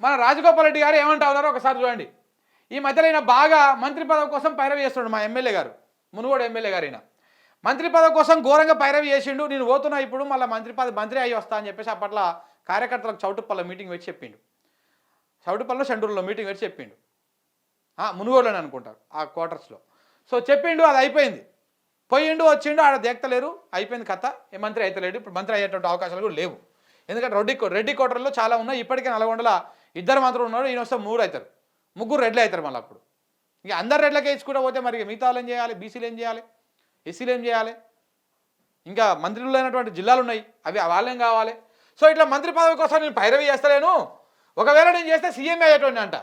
మన రాజగోపాల్ రెడ్డి గారు ఏమంటా ఉన్నారో ఒకసారి చూడండి. ఈ మధ్యలో ఈయన బాగా మంత్రి పదవి కోసం పైరవి చేస్తున్నాడు మా ఎమ్మెల్యే గారు మునుగోడు ఎమ్మెల్యే గారు ఈయన. మంత్రి పదవి కోసం ఘోరంగా పైరవి చేసిండు నేను పోతున్నా ఇప్పుడు మళ్ళీ మంత్రి పదవి మంత్రి అయ్యి వస్తా అని చెప్పేసి అప్పట్లో కార్యకర్తలకు చౌటుప్పల్ల మీటింగ్ పెట్టి చెప్పిండు. చౌటుపల్లిలో షండూరులో మీటింగ్ పెట్టి చెప్పిండు. మునుగోడులోనే అనుకుంటారు ఆ క్వార్టర్స్లో సో చెప్పిండు అది అయిపోయింది. పోయిండు వచ్చిండు ఆడ దేక్తలేరు అయిపోయింది కథ. ఏ మంత్రి అయితలేడు ఇప్పుడు మంత్రి అయ్యేటువంటి అవకాశాలు కూడా లేవు. ఎందుకంటే రెడ్డి కో- రెడ్డి కోటర్లో చాలా ఉన్నాయి ఇప్పటికే నల్గొండల ఇద్దరు మాత్రం ఉన్నారు ఈయన వస్తే మూడు అవుతారు. ముగ్గురు రెడ్లు అవుతారు మళ్ళీ అప్పుడు. ఇక అందరు రెడ్లకే ఇచ్చుకుంటూ పోతే మరి ఇక మిగతా ఏం చేయాలి? బీసీలు ఏం చేయాలి? ఎస్సీలు ఏం చేయాలి? ఇంకా మంత్రులు అయినటువంటి జిల్లాలు ఉన్నాయి అవి వాళ్ళేం కావాలి? సో ఇట్లా మంత్రి పదవి కోసం నేను పైరవి చేస్తలేను. ఒకవేళ నేను చేస్తే సీఎం అయ్యేటువంటి అంట.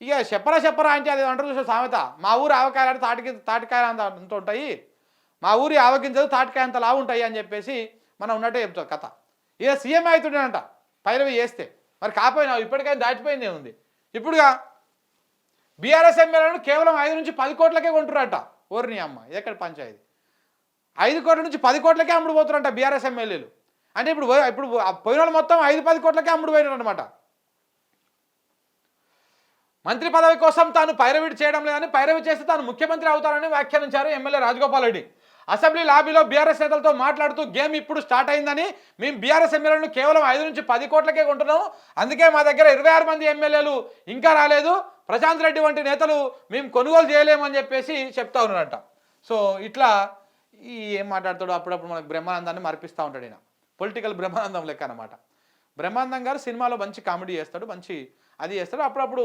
ఇక చెప్పరా చెప్పరా అంటే అది అంటారు చూసే సామెత. మా ఊరు ఆవకాయలు తాటికి తాటికాయలు అంత అంత ఉంటాయి. మా ఊరి ఆవగింజలు తాటికాయ అంత లావు ఉంటాయి అని చెప్పేసి మనం ఉన్నట్టే చెప్తాం కథ. ఇక సీఎం అవుతుండేనంట పైరవి చేస్తే. మరి కాపోయినా ఇప్పటికైనా దాటిపోయింది ఏముంది? ఇప్పుడుగా బీఆర్ఎస్ ఎమ్మెల్యేలను కేవలం ఐదు నుంచి పది కోట్లకే కొంటురట ఓర్ని అమ్మ ఎక్కడ పంచాయతీ? ఐదు కోట్ల నుంచి పది కోట్లకే అమ్ముడు పోతున్నారంట బీఆర్ఎస్ ఎమ్మెల్యేలు. అంటే ఇప్పుడు ఇప్పుడు పోయిన మొత్తం ఐదు పది కోట్లకే అమ్ముడు పోయినారు అనమాట మంత్రి పదవి కోసం తాను పైరవిడి చేయడం లేదని పైరవి చేస్తే తాను ముఖ్యమంత్రి అవుతారని వ్యాఖ్యానించారు ఎమ్మెల్యే రాజగోపాల్ రెడ్డి. అసెంబ్లీ లాబీలో బీఆర్ఎస్ నేతలతో మాట్లాడుతూ గేమ్ ఇప్పుడు స్టార్ట్ అయిందని మేము బీఆర్ఎస్ ఎమ్మెల్యేలను కేవలం ఐదు నుంచి పది కోట్లకే కొంటున్నాము. అందుకే మా దగ్గర ఇరవై ఆరు మంది ఎమ్మెల్యేలు ఇంకా రాలేదు. ప్రశాంత్ రెడ్డి వంటి నేతలు మేము కొనుగోలు చేయలేమని చెప్పేసి చెప్తా ఉన్నారంట. సో ఇట్లా ఈ ఏం మాట్లాడతాడో అప్పుడప్పుడు మనకు బ్రహ్మానందాన్ని మర్పిస్తూ ఉంటాడు ఈయన. పొలిటికల్ బ్రహ్మానందం లెక్క అనమాట బ్రహ్మానందం గారు సినిమాలో మంచి కామెడీ చేస్తాడు మంచి అది చేస్తాడు. అప్పుడప్పుడు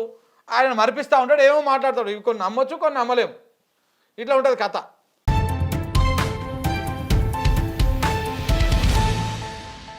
ఆయన మర్పిస్తూ ఉంటాడు ఏమో మాట్లాడతాడు. ఇవి కొన్ని నమ్మొచ్చు కొన్ని నమ్మలేము. ఇట్లా ఉంటుంది కథ.